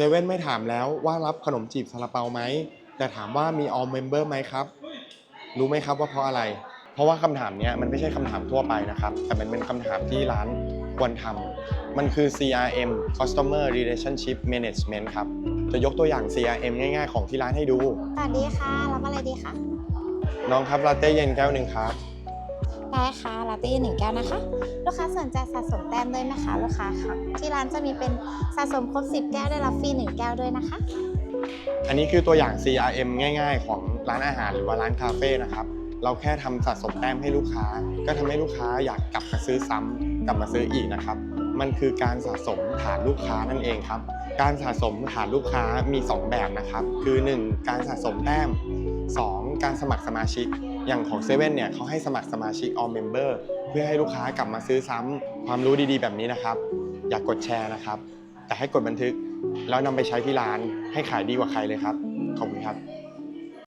เซเว่นไม่ถามแล้วว่ารับขนมจีบซาลาเปาไหม แต่ถามว่ามี all member ไหมครับ รู้ไหมครับว่าเพราะอะไร เพราะว่าคำถามเนี้ยมันไม่ใช่คำถามทั่วไปนะครับ แต่มันเป็นคำถามที่ร้านควรทำมันคือ CRM Customer Relationship Management ครับ จะยกตัวอย่าง CRM ง่ายๆ ของที่ร้านให้ดู สวัสดีค่ะ รับอะไรดีคะ น้องครับลาเต้เย็นแก้วหนึ่งครับ ได้ค่ะลาเต้หนึ่งแก้วนะคะ ลูกค้าสนใจสะสมแต้มด้วยนะคะ ลูกค้าค่ะที่ร้านจะมีเป็นสะสมครบ 10 แก้วได้รับฟรี1แก้วด้วยนะคะ อันนี้คือตัวอย่าง CRM ง่าย ๆ ของร้านอาหารหรือว่าร้านคาเฟ่นะครับ เราแค่ทำสะสมแต้มให้ลูกค้า ก็ทำให้ลูกค้าอยากกลับมาซื้อซ้ำกลับมาซื้ออีกนะครับ มันคือการสะสมฐานลูกค้านั่นเองครับ การสะสมฐานลูกค้ามี 2 แบบนะครับ คือ 1 การสะสมแต้ม 2 การสมัครสมาชิก อย่างของ7 e เ e ่ e เนี่ยเขาให้สมัครสมาชิก all member เพื่อให้ลูกค้ากลับมาซื้อซ้ำความรู้ดีๆ แบบนี้นะครับ อยากกดแชร์นะครับ แต่ให้กดบันทึก แล้วนำไปใช้ที่ร้านให้ขายดีกว่าใครเลยครับ ขอบคุณครับ